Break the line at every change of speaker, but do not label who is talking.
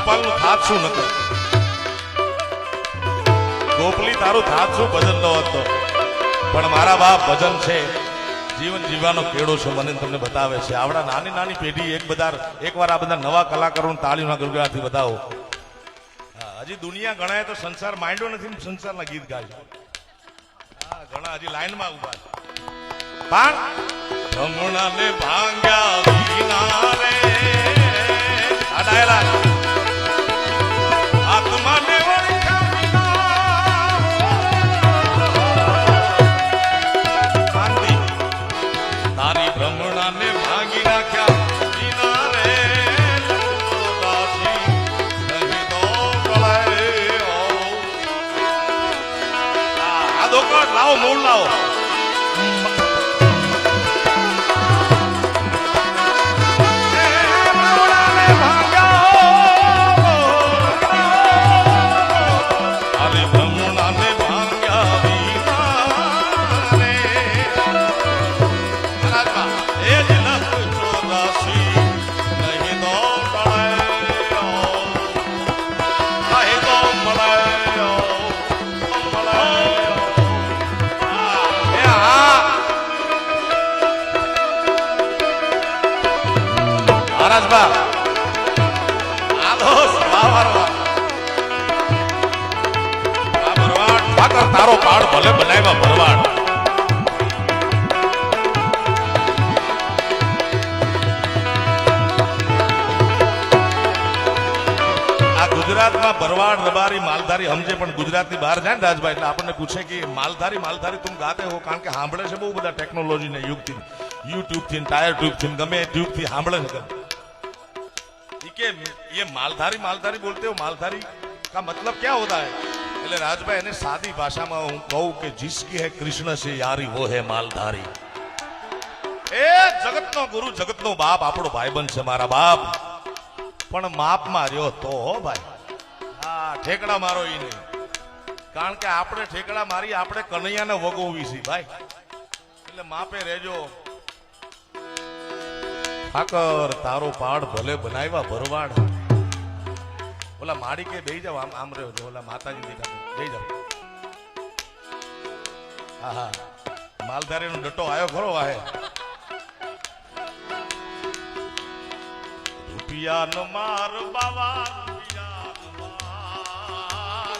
ગોપાલનું થાત શું નતું ગોપલી, તારું થાત શું ભજન નો હતો? પણ મારા બાપ ભજન છે. જીવન જીવવાનો કેળો છે, મને તમને બતાવે છે. આવડા નાની નાની પેઢી એક બધા એકવાર આ બધા નવા કલાકારો તાળીના ગરગડાથી બતાવો. હજી દુનિયા ગણાય તો સંસાર માંડ્યો નથી સંસારના ગીત ગાય. ઘણા હજી લાઈનમાં ઊભા છે. પણ રમણાને ભાંગ્યા વિના તારી ભ્રમણાને ભાગી નાખ્યા. લાવો મૂળ લાવો. મહારાજબા તારો પાડ ભલે બનાવ્યા ભરવાડ. ગુજરાતમાં ભરવાડ, રબારી, માલધારી સમજે, પણ ગુજરાતની બહાર જાય ને રાજભાઈ, એટલે આપણને પૂછે કે માલધારી માલધારી તું ગાતે હો, કારણ કે સાંભળે છે બહુ બધા ટેકનોલોજીને યુગથી. યુટ્યુબથી ટાયર ટ્યુબથી ગમે ટ્યુબથી સાંભળે છે. कि ये मालधारी मालधारी बोलते हो मालधारी का मतलब क्या होता है એટલે રાજભાઈ એને સાદી ભાષામાં હું કહું કે जिसकी है कृष्ण से यारी वो है मालधारी એ જગતનો ગુરુ જગતનો બાપ આપણો ભાઈબંધ છે મારા બાપ પણ માપમાં રહ્યો તો હો ભાઈ હા ઠેકડા મારો ઈ નહીં કારણ કે આપણે ઠેકડા મારી આપણે કનૈયાને વગોવી છે ભાઈ એટલે માપે રહેજો ઠાકર, તારો પાડ ભલે બનાવ્યા ભરવાડ. ઓલા માડી કે બે જાવ આમ આમ રહ્યો ઓલા માતાજી બેહી જાવ હા હા. માલધારી નો ડટો આવ્યો ખરો વાહે. રૂપિયા નો માર બાવા રૂપિયા નો માર.